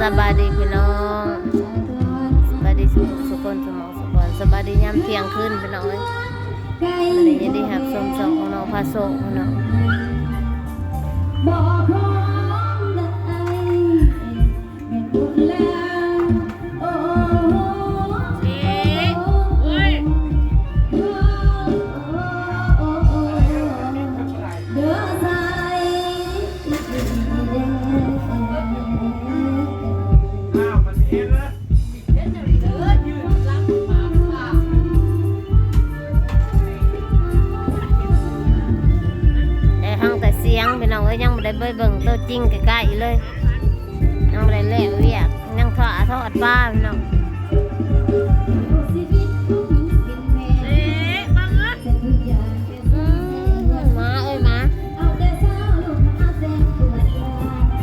สบายดีพี่น้องสบายดีสุขสุขคนสมองสุขคนสบายดียามเที่ยงขึ้นพี่น้องยวันนี้ยินดีหับสมสองของน้องพาโซพี่น้อง จริงใกล้ๆเลยนั่งเลยเล่เวียกยังทอดทอดปลาพี่น้องอืมมาเอ้ยมา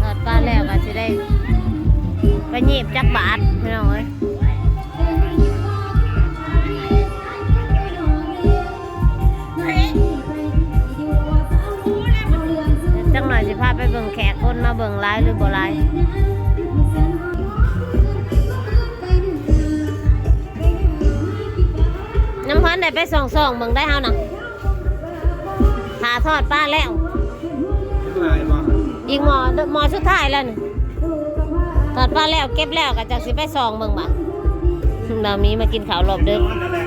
ทอดปลาแล้วก็สิได้ไปหยิบจักบาทพี่น้องเอ้ย ได้ไปส่องส่องๆเบิ่งได้เฮาน่ะหาทอดป้าแล้วอีกหมอหมอสุดท้ายแล้วนี่ทอดป้าแล้วเก็บแล้วก็จักสิไปส่องเบิ่งบ่เรามีมากินข้าวรอบดึกนอนนั่นแหละ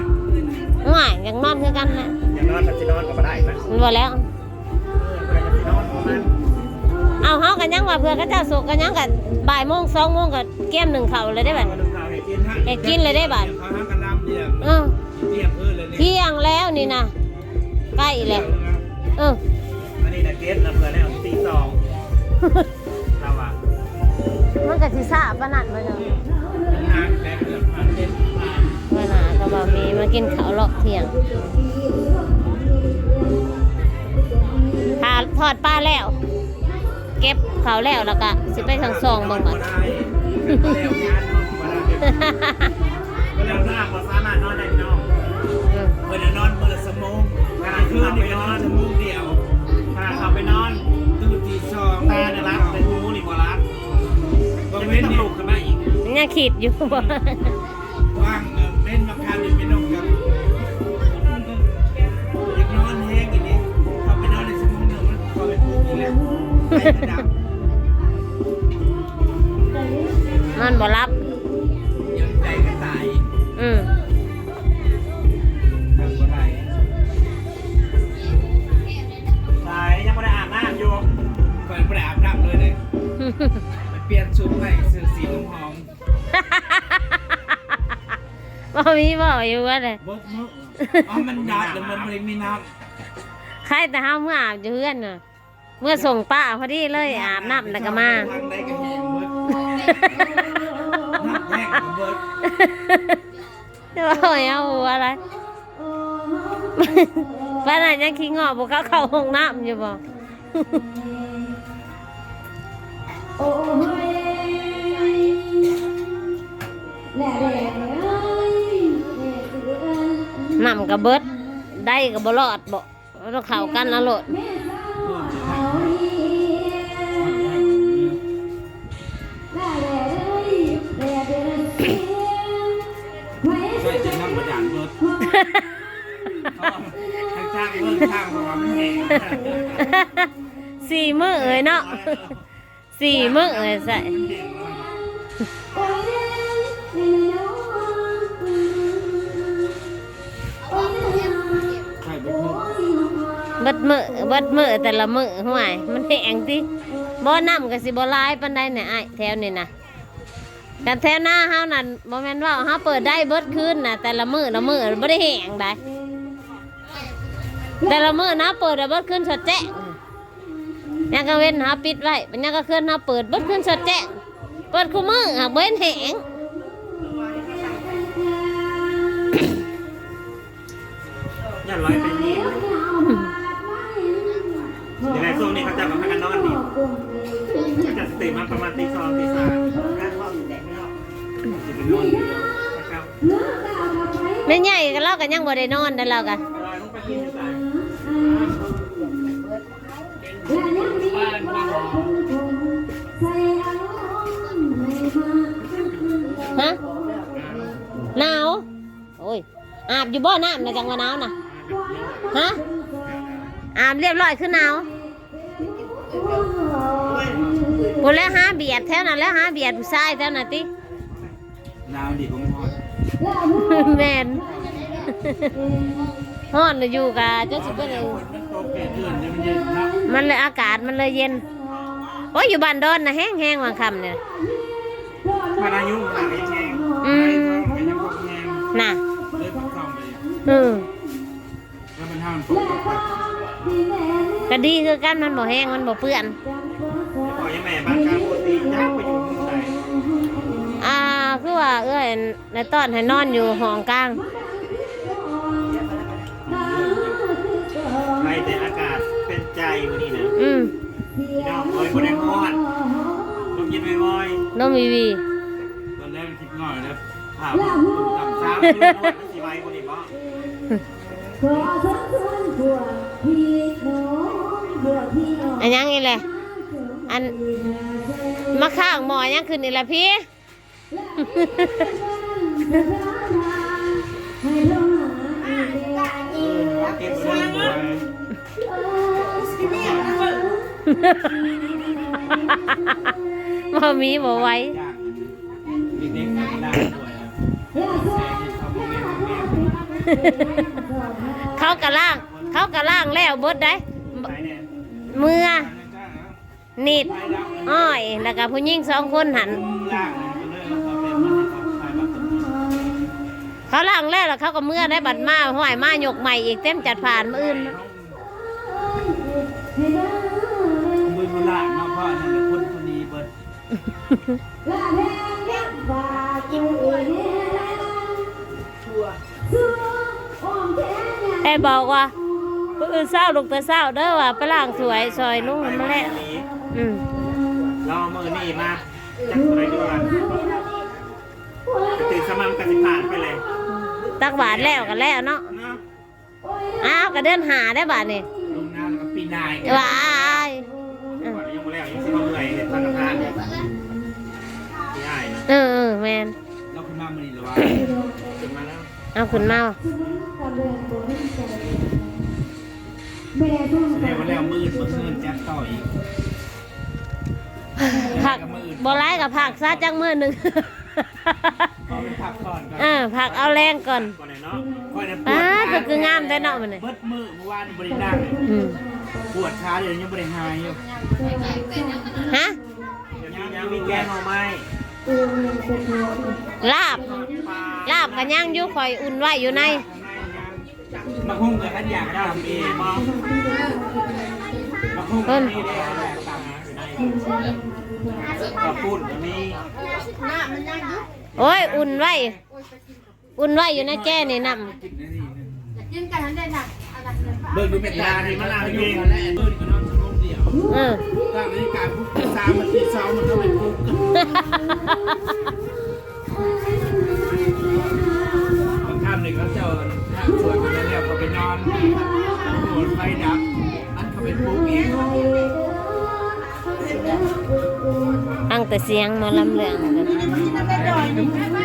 ง่ายอย่างนอนคือกันนะอย่างนอนถ้าจะนอนก็มาได้นะ มันบ่แล้วเพื่อจะนอนประมาณเอาเฮากันยังว่าเพื่อเขาเจ้าสุกกันยังกันบ่ายโมงสองโมงก็เกี่ยมหนึ่งเขาเลยได้บัดดูข่าวให้กินฮะให้กินเลยได้บัด เใกล้เลยเอออันนี้นะเกสนะเพื่อนแล้วตีสองเราอะมันก็สิทราบปานนั้นบ่เนาะทางแบกเกือบผ่านเจ็ดผ่านว่าน่ะก็บ่มีมากินข้าวรอบเที่ยงทาทอดปลาแล้ว เก็บข้าวแล้วแล้วก็สิไปทางซองเบิ่งบัดได้แล้วงานมาได้ก็แล้วหน้าก็สามารถนอนได้น้องอืมเพื่อนนอนมือละสมอง กลางคืนนี่ก็นอนชั่วโมงเดียวถ้าเขาไปนอนตื่นตีสองตาเนี่ยรับแต่หูนี่บ่รับจะเป็นตลกขึ้นมาอีกมันยังขีดอยู่บ่ เปลี่ยนชุดใหม่ซื้อสีน้ำหอมบ่มีบ่อยู่ว่าเลยบกมืออ๋อมันดับแต่มันไม่มีน้ใครแต่เฮาเมื่ออาบอยู่เฮือนน่ะเมื่อส่งป้าพอดีเลยำอาบน้ำแล้วก็มาทางใดก็แห้งเบิดน้ำแห้งก็เบิดจะว่าเอาหัวอะไรป้าน่ะยังขี้งอบอกเขาเข้าห้องน้ำอยู่บ่ น้ำกับเบิดได้กับบรอดบ่เราเข้ากันนะโลดใช่จริงน้ำประหยัดเบิดทางช่างเบิดช่างเพราะว่ามแห้งสี่มือเอ้ยเนาะสี่มือเอ้ยใส่ บิดมือเบิดมือแต่ละมือห่วยมันแห้งติบ่น้ำก็สิบ่หลายปานใดเนี่ยอ้แถวนี้น่ะกันแถวหน้าเฮานั่นบ่แม่นว่าเฮาเปิดได้เบิดคืนน่ะแต่ละมือละมือบ่ได้แห้งได้แต่ละมือนะเปิดได้เบิดคืนสดแจ้งยังก็เว้นหาปิดไว้เป็นยังก็เคลื่อนเฮาเปิดเบิดคืนสดแจ้งเปิดคู่มือหากบ่เห็นแห้งอย่าลอยไปนี่ จะมาพักกันนอนดิเขาจะสติมาประมาณตีสองตีสามงาห้องแดดไม่ออกจะไปนอนอยู่นะครับแม่ใหญ่ก็เราก็ยังบ่ได้นอนได้เราก็ลอยลงไปกินที่นและยังมีบ้านใส่อารมณ์ให้มาฮะหนาวโอ้ยอาบอยู่บ่อน้ำนะจังว่าหนาวนะฮะอาบเรียบร้อยคือหนาว พูดแล้วหาเบียดแถวนั้นแล้วหาเบียดผู้ชายแถวนั้นตินาวดีกว่ามันแมนฮอนน่ะอยู่กะจังสิเป็นไงมันตกแก่เดือนเนี่ยมันเย็นครับมันเลยอากาศมันเลยเย็น โอ้ยอยู่บ้านดอนนะแห้งแห้งๆวางคำเนี่ยพายุหนักไอ้แฉงอืไอ้มองไอ้ยังพวกแงน่ะเลยพักเข้าไปอืมแล้วมันห้ามตกตกไป ก็ดีคือกันมันบ่แห้งมันบ่เปื้อนขอยังแม่บ้านกลางปกติยักไปอยู่เมืองไทยอ่าคือว่าเอ้ยในตอนให้นอนอยู่ห้องกลางไปแต่อากาศเป็นใจวันนี้นะอืมพี่น้องเอ้ยคนแดงฮอดลมเย็นไวๆนมวีวีตอนแรกมันคิดง่อยแล้วผ่าต่ำซ้ำคือนวดมันสีใบคนนี้บ่ อันยังอีแหละอันมาข้างหมอยังขึ้นอีแหละพี่เก็บเรื่องไว้บ่มีบ่ไหว้ยากเด็กๆไม่ได้ด้วยนะแซ่ที่เขาบอกเรียนโรงเรียนเขากะล่าง เขากะล่างแล้วเบิดได้ไปเนี่ยเมื่อจ้านิดอ้อย แล้วก็ผู้หญิงสองคนหันล่างเลยก็เลยแล้วก็เป็นมันเขาขายบัตรตรงนี้เขาล่างแล้วแล้วเขาก็เมื่อได้บัตรมาห้อยมาหยกใหม่อีกเต็มจัดผ่านมืออื่นมือโบราณเนาะพ่อนั่นแหละคนคนนี้เบิดแต่บอกว่า มืออื่นเศร้าลูกแต่เศร้าเด้อว่าไปล่างสวยซอยนุ่งมาแล้วอืมรอมือนี่มาจักอะไรด้วยตื่นสมั่งกันสิผ่านไปเลยตักบาทแล้วกันแล้วเนาะเนาะอ้าวก็เดินหาได้บาทนี่ลงน้ำกับปีนายว้ายอืมก่อนยังไม่แล้วยังสิมาเมื่อยเห็นพันธานเนี่ยพี่อ้ายนะเออเออแมนเราขึ้นมามือนี่หรือว่าขึ้นมาแล้วเอาขึ้นมา แสดงว่าแล้วมืดเมื่อคืนแจ็คต่ออีกผักบอร้ายกับผักซาจังมือหนึ่ง ขอไปพักก่อนก่อนอ่าผักเอาแรงก่อนก่อนเลยเนาะก่อนเนี่ยปวอ้าดก็คืองามแต่เนาะมันนี่เบิดมือเมื่อวานบริดังอืมปวดขาเดี๋ยวยังบริหายอยู่ฮะยังยังมีแกงหน่อไม้ลาบ ลาบกันย่างอยู่คอยอุ่นไว้อยู่ใน มาหุ้งกับขันอยากทำเองมองมาหุ้งกับนี่ได้แหละตามกระปุ่นก็มีโอ้ยอุ่นไว้ อุ่นไว้อยู่ในแจ้นี่นกินนะนี่กินกันทั้งเดือนน่ะอะไรเนี่ยเบิกดูเป็นตาที่มันลาเองเบิกก็นอนสงบเดียวเออตั้งนาฬิกาปุ๊บสามนาทีสองมันก็เป็นปุ๊บบางค่ำหนึ่งเขาเจอทางสวย กันแล้วก็ไปนอนหัวไฟดับอันเขาเป็นปุ๊บเองตั้งแต่เสียงหมาลำเรื่องกัน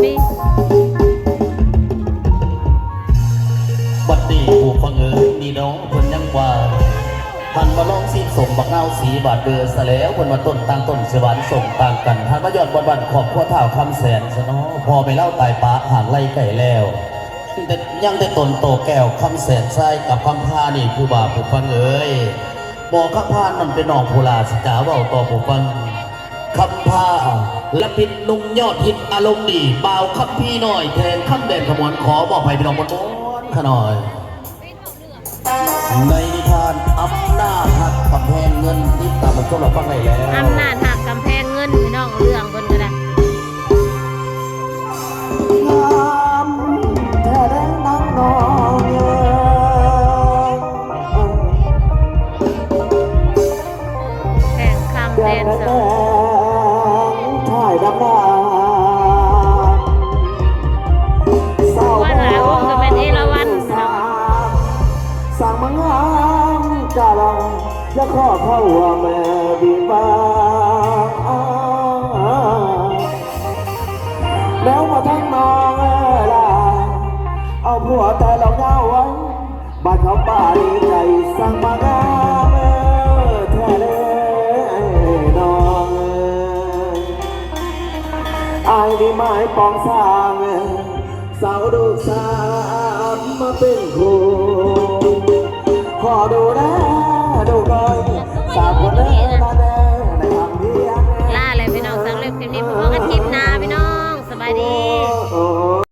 ไม่บัดนี้ผู้คนเอ๋ยนี่น้องคนยังว่าท่านมาลองสีสมบักเงาสีบาดเดือสแล้วคนมาต้นต่างต้นสวรรค์ส่งต่างกันท่านมาย้อนวันวันขอบขั้วเท้าคำแสนสนอพอไปเล่าตายปาห่างไล่ไก่แล้วแต่ยังได้ตนโตแก้วคำแสนใช้กับคำพานี่ผู้บาผู้ฟังเอ๋ยบอข้าพานมันเป็นนองโพลาสิจ้าเบาต่อผู้ฟัง คำพาและพิษนุ่งยอดฮิตอารมณ์ดีเบาวคำพี่หน่อยแทนคำเด่นขมวนขอบอกให้พี่น้องบนโน้นขะหน่อย ในนิทานอำนาจหักกำแพงเงินที่ตามมาชมเราฟังได้แล้วอำนาจหักกำแพงเงินพี่น้องเรื่อ จะขอเข้าว่าแม่ดีบ้าแล้วมาทั้งน้องเอล่ะเอาผัวแต่เราเงาไว้บ้านเขาป่าดีใจสั่งมางามเอ้ยแท้เลยน้องเอ้ายดีไม้ปองสร้างสาวดูสามมาเป็นครู